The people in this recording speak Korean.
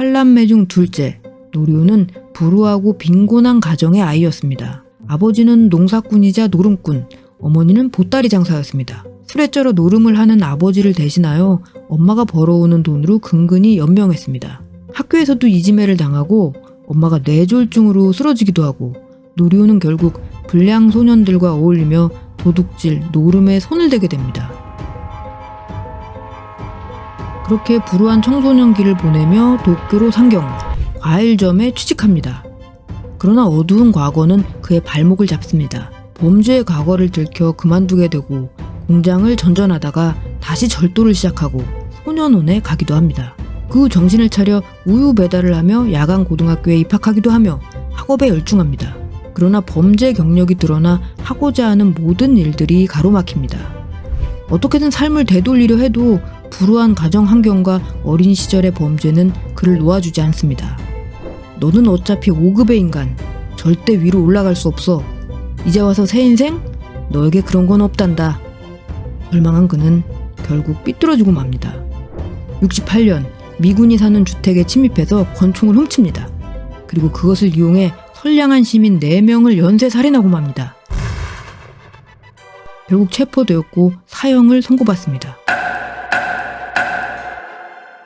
팔남매 중 둘째, 노리오는 불우하고 빈곤한 가정의 아이였습니다. 아버지는 농사꾼이자 노름꾼, 어머니는 보따리 장사였습니다. 술에 쩔어 노름을 하는 아버지를 대신하여 엄마가 벌어오는 돈으로 근근히 연명했습니다. 학교에서도 이지매를 당하고 엄마가 뇌졸중으로 쓰러지기도 하고 노리오는 결국 불량 소년들과 어울리며 도둑질, 노름에 손을 대게 됩니다. 그렇게 불우한 청소년기를 보내며 도쿄로 상경, 과일점에 취직합니다. 그러나 어두운 과거는 그의 발목을 잡습니다. 범죄의 과거를 들켜 그만두게 되고 공장을 전전하다가 다시 절도를 시작하고 소년원에 가기도 합니다. 그 후 정신을 차려 우유 배달을 하며 야간 고등학교에 입학하기도 하며 학업에 열중합니다. 그러나 범죄 경력이 드러나 하고자 하는 모든 일들이 가로막힙니다. 어떻게든 삶을 되돌리려 해도 불우한 가정 환경과 어린 시절의 범죄는 그를 놓아주지 않습니다. 너는 어차피 5급의 인간, 절대 위로 올라갈 수 없어. 이제 와서 새 인생? 너에게 그런 건 없단다. 절망한 그는 결국 삐뚤어지고 맙니다. 68년 미군이 사는 주택에 침입해서 권총을 훔칩니다. 그리고 그것을 이용해 선량한 시민 4명을 연쇄 살인하고 맙니다. 결국 체포되었고 사형을 선고받습니다.